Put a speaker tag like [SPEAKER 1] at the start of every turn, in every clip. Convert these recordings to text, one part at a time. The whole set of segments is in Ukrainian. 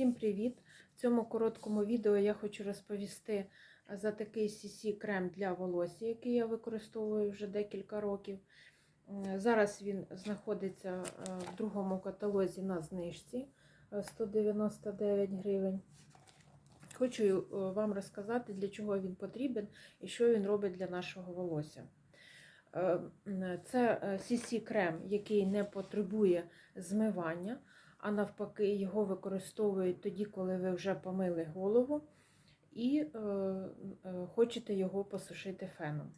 [SPEAKER 1] Всім привіт! В цьому короткому відео я хочу розповісти за такий CC крем для волосся, який я використовую вже декілька років. Зараз він знаходиться е, в другому каталозі на знижці е, 199 гривень. Хочу е, вам розказати, для чого він потрібен і що він робить для нашого волосся. Е, Це CC крем, який не потребує змивання а навпаки, його використовують тоді, коли ви вже помили голову і е, е, хочете його посушити феном.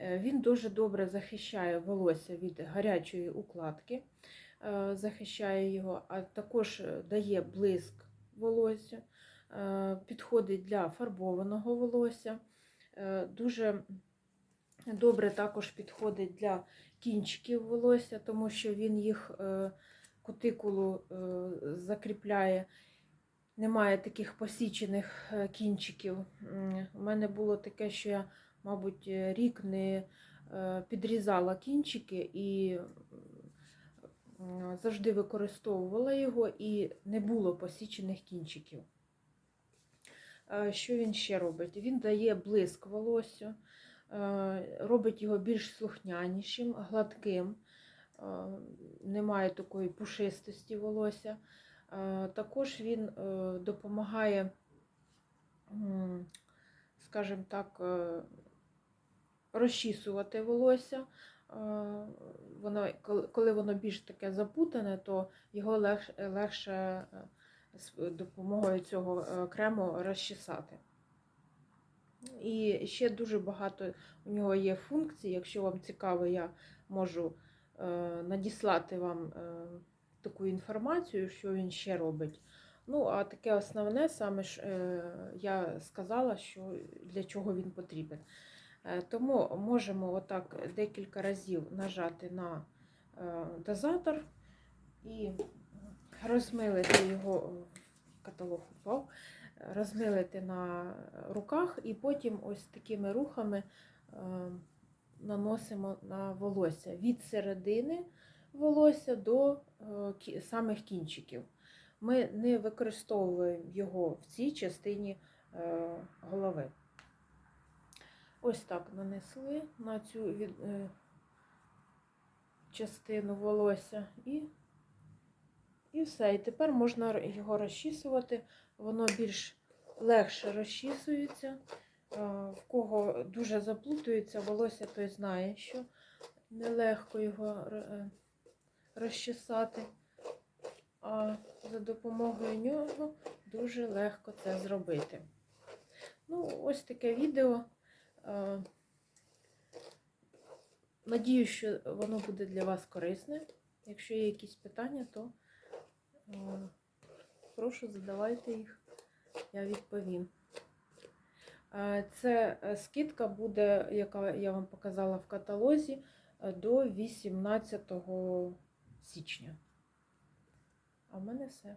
[SPEAKER 1] Е, Він дуже добре захищає волосся від гарячої укладки, захищає його, а також дає блиск волосся, підходить для фарбованого волосся. Дуже добре також підходить для кінчиків волосся, тому що він їх кутикулу е, закріпляє. Немає таких посічених е, кінчиків. У мене було таке, що я, мабуть, е, рік не підрізала кінчики і завжди використовувала його, і не було посічених кінчиків. Що він ще робить? Він дає блиск волосю, робить його більш слухнянішим, гладким немає такої пушистості волосся. Е, Також він е, допомагає, скажімо так, е, розчісувати волосся. Е, Воно, коли- воно більш таке запутане, то його легше, е, з допомогою цього е, крему розчесати. І ще дуже багато у нього є функцій. Якщо вам цікаво, я можу е, надіслати вам е, таку інформацію, що він ще робить. Ну, а таке основне, саме ж е, я сказала, що для чого він потрібен. Е, Тому можемо отак декілька разів нажати на е, дозатор і розмилити його каталог упав, розмилити на руках і потім ось такими рухами е, наносимо на волосся від середини волосся до е, самих кінчиків. Ми не використовуємо його в цій частині е, голови. Ось так нанесли на цю е, частину волосся і, і все. І тепер можна його розчісувати, воно більш легше розчісується. Е, В кого дуже заплутується волосся, той знає, що нелегко його е, розчесати. А за допомогою нього дуже легко це зробити. Ну, ось таке відео. Е, Надію, що воно буде для вас корисне. Якщо є якісь питання, то е, прошу задавайте їх, я відповім. Е, Це е, скидка буде, яка я вам показала в каталозі, е, до 18 січня. А в мене все.